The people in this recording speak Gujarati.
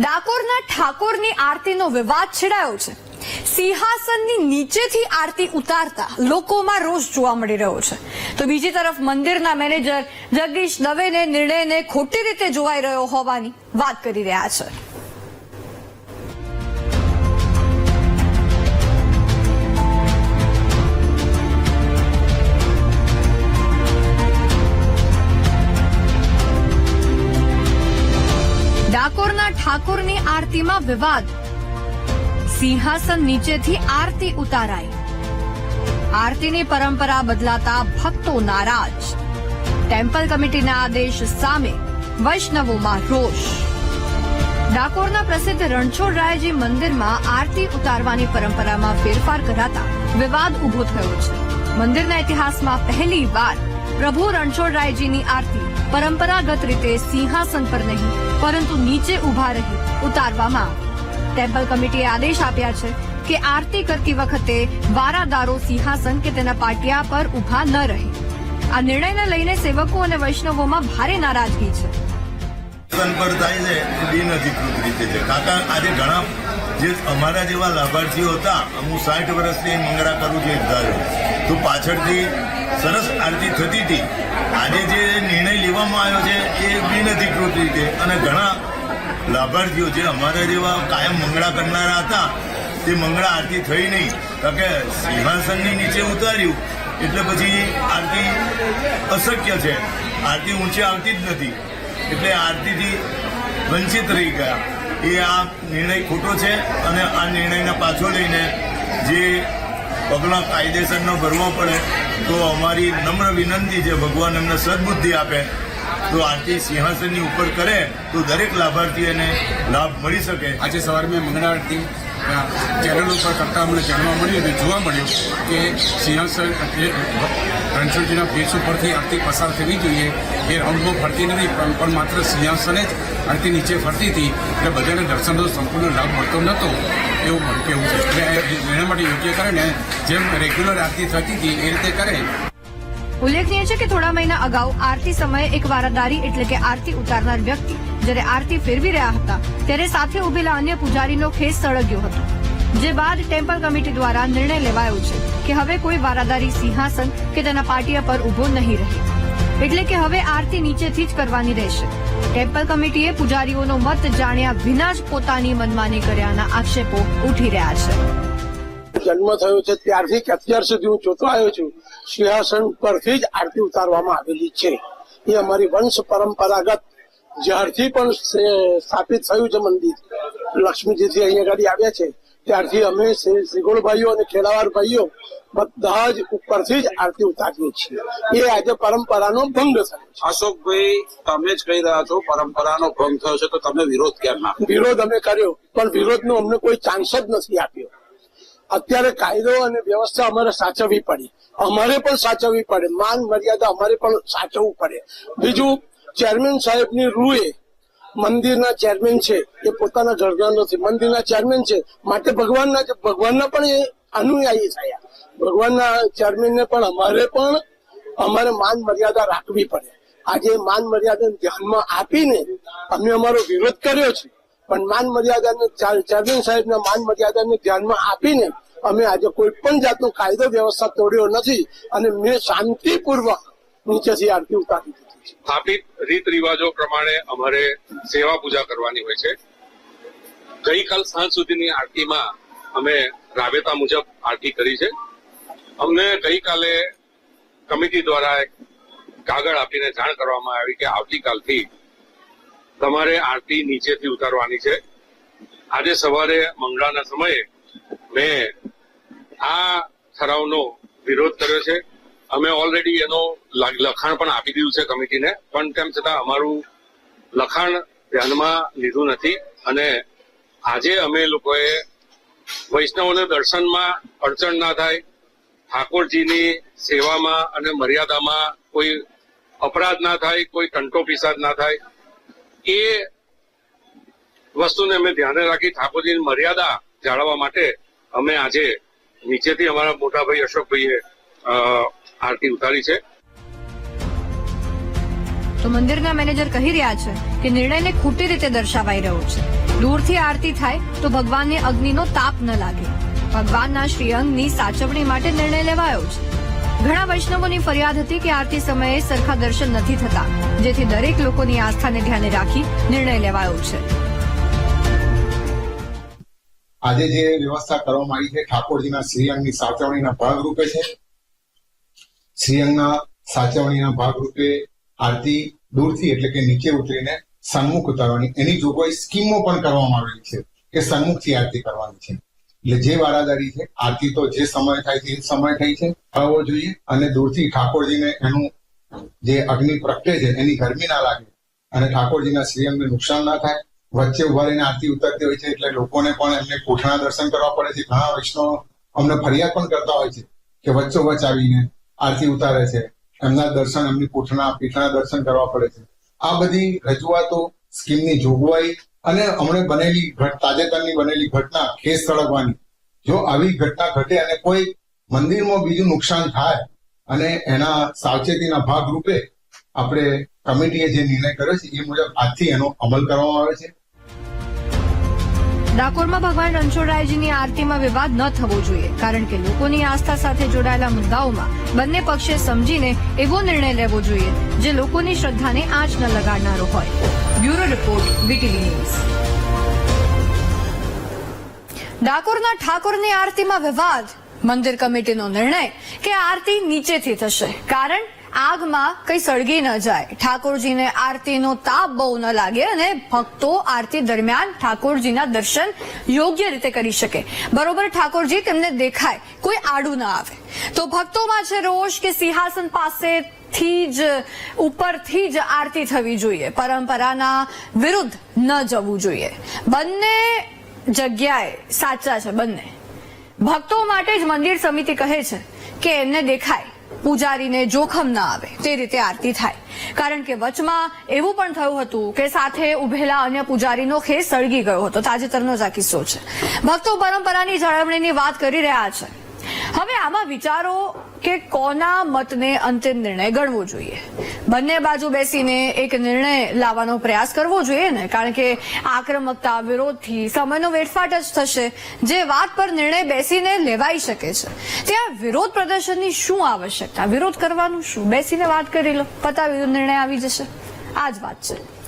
ડાકોરના ઠાકોરની આરતીનો વિવાદ છેડાયો છે. સિંહાસનની નીચેથી આરતી ઉતારતા લોકોમાં રોષ જોવા મળી રહ્યો છે. તો બીજી તરફ મંદિરના મેનેજર જગદીશ દવેને નિર્ણયને ખોટી રીતે જોવાઈ રહ્યો હોવાની વાત કરી રહ્યા છે. ડાકોરના ઠાકોરની આરતીમાં વિવાદ. સિંહાસન નીચેથી આરતી ઉતારાઈ. આરતીની પરંપરા બદલાતા ભક્તો નારાજ. ટેમ્પલ કમિટીના આદેશ સામે વૈષ્ણવોમાં રોષ. ડાકોરના પ્રસિદ્ધ રણછોડરાયજી મંદિરમાં આરતી ઉતારવાની પરંપરામાં ફેરફાર કરાતા વિવાદ ઊભો થયો છે. મંદિરના ઇતિહાસમાં પહેલી વાર પ્રભુ રણછોડરાયજીની આરતી પરંપરાગત રીતે સિંહાસન પર નહીં, પરંતુ નીચે ઊભા રહી ઉતારવામાં. ટેમ્પલ કમિટીએ આદેશ આપ્યા છે કે આરતી કરતી વખતે વારાદારો સિંહાસન કે તેના પાટિયા પર ઊભા ન રહે. આ નિર્ણયને લઈને સેવકો અને વૈષ્ણવોમાં ભારે નારાજગી છે. પર થાય છે બિનઅધિકૃત રીતે છે કાકા આજે ઘણા જે અમારા જેવા લાભાર્થીઓ હતા, હું સાઠ વર્ષથી મંગળા કરું છું એક તો પાછળથી સરસ આરતી થતી હતી. આજે જે નિર્ણય લેવામાં આવ્યો છે, એ બિનઅધિકૃત રીતે અને ઘણા લાભાર્થીઓ જે અમારા જેવા કાયમ મંગળા કરનારા હતા, તે મંગળા આરતી થઈ નહીં. કારણ કે સિંહાસનની નીચે ઉતાર્યું, એટલે પછી આરતી અશક્ય છે. આરતી ઊંચી આવતી જ નથી. એટલે આરતીથી વંચિત રહી ગયા. એ આ નિર્ણય ખોટો છે અને આ નિર્ણયને પાછો લઈને જે પગલાં કાયદેસરનો ભરવો પડે, તો અમારી નમ્ર વિનંતી છે, ભગવાન એમને સદબુદ્ધિ આપે. તો આરતી સિંહાસનની ઉપર કરે, તો દરેક લાભાર્થીઓને લાભ મળી શકે. આજે સવારે મેં ચેનલ ઉપર કરતા અમને જાણવા મળ્યું અને જોવા મળ્યું કે સિંહાસન રણછોડજીના ફેસ ઉપરથી આરતી પસાર થવી જોઈએ. એ રાઉન્ડમાં ફરતી નથી, પણ માત્ર સિંહાસને જ આરતી નીચે ફરતી હતી. એટલે બધાને દર્શનનો સંપૂર્ણ લાભ મળતો નહોતો. એવું મારું કહેવું છે. એટલે એના માટે યોગ્ય કરે ને, જેમ રેગ્યુલર આરતી થતી હતી એ રીતે કરે. ઉલ્લેખનીય છે કે થોડા મહિના અગાઉ આરતી સમયે એક વારાદારી એટલે કે આરતી ઉતારનાર વ્યક્તિ જ્યારે આરતી ફેરવી રહ્યા હતા, ત્યારે સાથે ઉભેલા અન્ય પૂજારીનો ખેસ સળગ્યો હતો, જે બાદ ટેમ્પલ કમિટી દ્વારા નિર્ણય લેવાયો છે કે હવે કોઈ વારાદારી સિંહાસન કે તેના પાટિયા પર ઊભો નહીં રહે. એટલે કે હવે આરતી નીચેથી જ કરવાની રહેશે. ટેમ્પલ કમિટીએ પૂજારીઓનો મત જાણ્યા વિના જ પોતાની મનમાની કર્યાના આક્ષેપો ઉઠી રહ્યા છે. જન્મ થયો છે ત્યારથી કે અત્યાર સુધી હું જોતો આવ્યો છું. સિંહાસન પરથી જ આરતી ઉતારવામાં આવેલી છે. એ અમારી વંશ પરંપરાગત જ્યારથી પણ સ્થાપિત થયું છે મંદિર. લક્ષ્મીજીથી અહીંયા આગળ આવ્યા છે. ત્યારથી અમે શ્રી શ્રીગોળ ભાઈઓ અને ખેડાવાર ભાઈઓ બધા જ ઉપરથી જ આરતી ઉતારીએ છીએ. એ આજે પરંપરાનો ભંગ થયો અશોકભાઈ તમે જ કહી રહ્યા છો પરંપરાનો ભંગ થયો છે તો તમે વિરોધ કેમ ના વિરોધ અમે કર્યો પણ વિરોધનો અમને કોઈ ચાન્સ જ નથી આપ્યો. અત્યારે કાયદો અને વ્યવસ્થા અમારે સાચવવી પડી. અમારે પણ સાચવવી પડે. માન, મર્યાદા અમારે પણ સાચવવું પડે. બીજું ચેરમેન સાહેબની રૂએ મંદિરના ચેરમેન છે, એ પોતાના ઘરના નથી. મંદિરના ચેરમેન છે. માટે ભગવાનના ભગવાનના પણ એ અનુયાયી થયા. ભગવાનના ચેરમેનને પણ અમારે પણ અમારે માન, મર્યાદા રાખવી પડે. આજે માન, મર્યાદાને ધ્યાનમાં આપીને અમે અમારો વિરોધ કર્યો છે. પણ માન મર્યાદાને ચેરમેન સાહેબના માન મર્યાદાને ધ્યાનમાં આપીને અમે આજે કોઈ પણ જાતનો કાયદો, વ્યવસ્થા તોડ્યો નથી અને મેં શાંતિપૂર્વક નીચેથી આરતી ઉતારી સ્થાપિત રીત રિવાજો પ્રમાણે અમારે સેવા પૂજા કરવાની હોય છે. ગઈકાલ સાંજ સુધીની આરતીમાં અમે રાબેતા મુજબ આરતી કરી છે. અમને ગઈકાલે કમિટી દ્વારા એક કાગળ આપીને જાણ કરવામાં આવી કે આવતીકાલથી તમારે આરતી નીચેથી ઉતારવાની છે. આજે સવારે મંગળાના સમયે મેં આ ઠરાવનો વિરોધ કર્યો છે. અમે ઓલરેડી એનો લખાણ પણ આપી દીધું છે કમિટીને, પણ તેમ છતાં અમારું લખાણ ધ્યાનમાં લીધું નથી અને આજે અમે લોકોએ વૈષ્ણવોને દર્શનમાં અડચણ ના થાય, ઠાકોરજીની સેવામાં અને મર્યાદામાં કોઈ અપરાધ ના થાય, કોઈ કંટો પિસાદ ના થાય એ વસ્તુને અમે ધ્યાને રાખી ઠાકોરજીની મર્યાદા જાળવવા માટે અમે આજે નીચેથી અમારા મોટાભાઈ અશોકભાઈએ આરતી ઉતારી છે. તો મંદિરના મેનેજર કહી રહ્યા છે કે નિર્ણયને ખોટી રીતે દર્શાવાઈ રહ્યો છે. દૂરથી આરતી થાય તો ભગવાનને અગ્નિનો તાપ ન લાગે. ભગવાનના શ્રીઅંગની સાચવણી માટે નિર્ણય લેવાયો છે. ઘણા વૈષ્ણવોની ફરિયાદ હતી કે આરતી સમયે સરખા દર્શન નથી થતા, જેથી દરેક લોકોની આસ્થાને ધ્યાને રાખી નિર્ણય લેવાયો છે. આજે જે વ્યવસ્થા કરવામાં આવી છે, ઠાકોરજીના શ્રીઅંગની સાચવણીના ભાગરૂપે છે. શ્રીઅંગના સાચવણીના ભાગરૂપે આરતી દૂરથી એટલે કે નીચે ઉતરીને સન્મુખ ઉતારવાની, એની જોગવાઈ સ્કીમો પણ કરવામાં આવેલી છે કે સન્મુખથી આરતી કરવાની છે. એટલે જે વારાદારી છે, આરતી તો જે સમય થાય છે એ સમય થઈ છે. આવવો જોઈએ અને દૂરથી ઠાકોરજીને એનું જે અગ્નિ પ્રગટે છે, એની ગરમી ના લાગે અને ઠાકોરજીના શ્રીઅંગને નુકસાન ના થાય. વચ્ચે ઊભા રહીને આરતી ઉતરતી હોય છે એટલે લોકોને પણ એમને કોઠાના દર્શન કરવા પડે છે. ઘણા વૈષ્ણવ અમને ફરિયાદ પણ કરતા હોય છે કે વચ્ચો વચ્ચોવચ્ચ આવીને આરતી ઉતારે છે. એમના દર્શન, એમની કોઠના, પીઠના દર્શન કરવા પડે છે. આ બધી રજૂઆતો, સ્કીમની જોગવાઈ અને હમણે બનેલી તાજેતરની બનેલી ઘટના કેસ સળગવાની જો આવી ઘટના ઘટે અને કોઈ મંદિરમાં બીજું નુકસાન થાય અને એના સાવચેતીના ભાગ રૂપે આપણે કમિટીએ જે નિર્ણય કર્યો છે, એ મુજબ આજથી એનો અમલ કરવામાં આવે છે. ડાકોરમાં ભગવાન રણછોડરાયજીની આરતીમાં વિવાદ ન થવો જોઈએ, કારણ કે લોકોની આસ્થા સાથે જોડાયેલા મુદ્દાઓમાં બંને પક્ષે સમજીને એવો નિર્ણય લેવો જોઈએ, જે લોકોની શ્રદ્ધાને આંચ ન લગાડનારો હોય. Bureau report, VTV news. ડાકોરના ઠાકોરની આરતીમાં વિવાદ મંદિર કમિટીનો નિર્ણય કે આરતી નીચેથી થશે. કારણ આગમાં કઈ સળગી ન જાય. ઠાકોરજીને આરતીનો તાપ બહુ ન લાગે અને ભક્તો આરતી દરમિયાન ઠાકોરજીના દર્શન યોગ્ય રીતે કરી શકે. બરોબર ઠાકોરજી, તેમને દેખાય કોઈ આડું ન આવે. તો ભક્તોમાં છે રોષ કે સિંહાસન પાસેથી જ, ઉપરથી જ આરતી થવી જોઈએ. પરંપરાના વિરુદ્ધ ન જવું જોઈએ. બંને જગ્યાએ સાચા છે, બંને. ભક્તો માટે જ મંદિર સમિતિ કહે છે કે એમને દેખાય, પૂજારીને જોખમ ના આવે, તે રીતે આરતી થાય. કારણ કે વચમાં એવું પણ થયું હતું કે સાથે ઉભેલા અન્ય પૂજારીનો ખેસ સળગી ગયો હતો. તાજેતરનો જ આ કિસ્સો છે. ભક્તો પરંપરાની જાળવણીની વાત કરી રહ્યા છે. હવે આમાં વિચારો કે કોના મતને અંતિમ નિર્ણય ગણવો જોઈએ? બંને બાજુ બેસીને એક નિર્ણય લાવવાનો પ્રયાસ કરવો જોઈએ ને? કારણ કે આક્રમકતા વિરોધથી સમયનો વેડફાટ જ થશે. જે વાત પર નિર્ણય બેસીને લેવાઈ શકે છે. ત્યાં વિરોધ પ્રદર્શનની શું આવશ્યકતા? વિરોધ કરવાનું શું? બેસીને વાત કરી લો. પતાવી નિર્ણય આવી જશે. આ જ વાત છે.